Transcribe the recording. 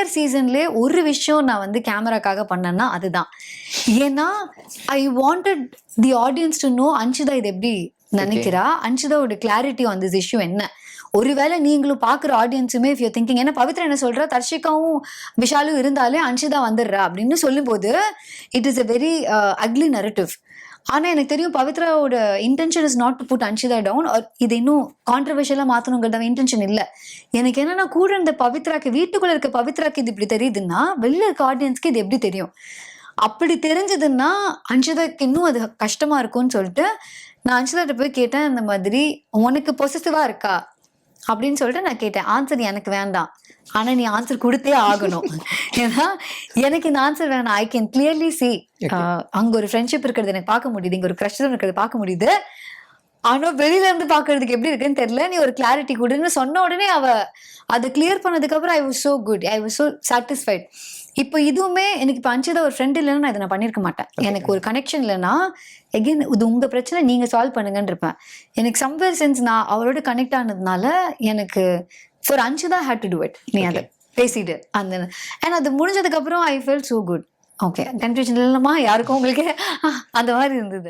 Entire சீசன்லேயே ஒரு விஷயம் நான் வந்து கேமராக்காக பண்ணேன்னா அதுதான். ஏன்னா I wanted the audience to know Anshitha இது எப்படி நினைக்கிறா? அன்ஷிதாவோட கிளாரிட்டி ஆன் திஸ் இஷ்யூ என்ன? ஒருவேளை நீங்களும் பார்க்குற ஆடியன்ஸுமே இஃப் யூ திங்கிங் ஏன்னா பவித்ரா என்ன சொல்கிறா தர்ஷிகாவும் விஷாலும் இருந்தாலே அன்ஷிதா வந்துடுறா அப்படின்னு சொல்லும்போது it is a very ugly narrative ஆனால் எனக்கு தெரியும் பவித்ராவோட intention is not to put Anshitha down or இது இன்னும் கான்ட்ரவர்ஷியலாக மாற்றணுங்கிறத இன்டென்ஷன் இல்லை. எனக்கு என்னன்னா கூட இந்த பவித்ராக்கு வீட்டுக்குள்ளே இருக்க பவித்ராக்கு இது இப்படி தெரியுதுன்னா வெளில இருக்க ஆடியன்ஸ்க்கு இது எப்படி தெரியும்? அப்படி தெரிஞ்சதுன்னா அன்ஷிதாக்கு இன்னும் அது கஷ்டமா இருக்கும்னு சொல்லிட்டு நான் அன்ஷிதாட்ட போய் கேட்டேன் இந்த மாதிரி உனக்கு பொசிட்டிவா இருக்கா? அப்படின்னு சொல்லிட்டு நான் கேட்டேன் ஆன்சர் எனக்கு வேண்டாம். ஆனா நீ ஆன்சர் கொடுத்தே ஆகணும். ஏன்னா எனக்கு இந்த ஆன்சர் வேணாம். ஐ கேன் கிளியர்லி சி அங்க ஒரு ஃப்ரெண்ட்ஷிப் இருக்கிறது எனக்கு பார்க்க முடியுது. இங்க ஒரு க்ரஷ் இருக்கிறது பார்க்க முடியுது. ஆனா வெளியில இருந்து பாக்குறதுக்கு எப்படி இருக்குன்னு தெரியல. நீ ஒரு கிளாரிட்டி கொடுன்னு சொன்ன உடனே அவ அதை கிளியர் பண்ணதுக்கு அப்புறம் I was so good I was so satisfied இப்போ இதுவுமே எனக்கு இப்போ அஞ்சுதா ஒரு ஃப்ரெண்ட் இல்லைன்னா நான் இதை நான் பண்ணியிருக்க மாட்டேன். எனக்கு ஒரு கனெக்ஷன் இல்லைன்னா எகைன் இது உங்க பிரச்சனை நீங்க சால்வ் பண்ணுங்கன்னு இருப்பேன். எனக்கு சம்வேர் சென்ஸ் நான் அவரோட கனெக்ட் ஆனதுனால எனக்கு ஃபார் அஞ்சுதா ஹேட் டு டூ இட் நீ அதை பேசிட்டு அந்த அண்ட் அது முடிஞ்சதுக்கு அப்புறம் I felt so good okay confusion இல்லைம்மா யாருக்கும் உங்களுக்கு அந்த மாதிரி இருந்தது.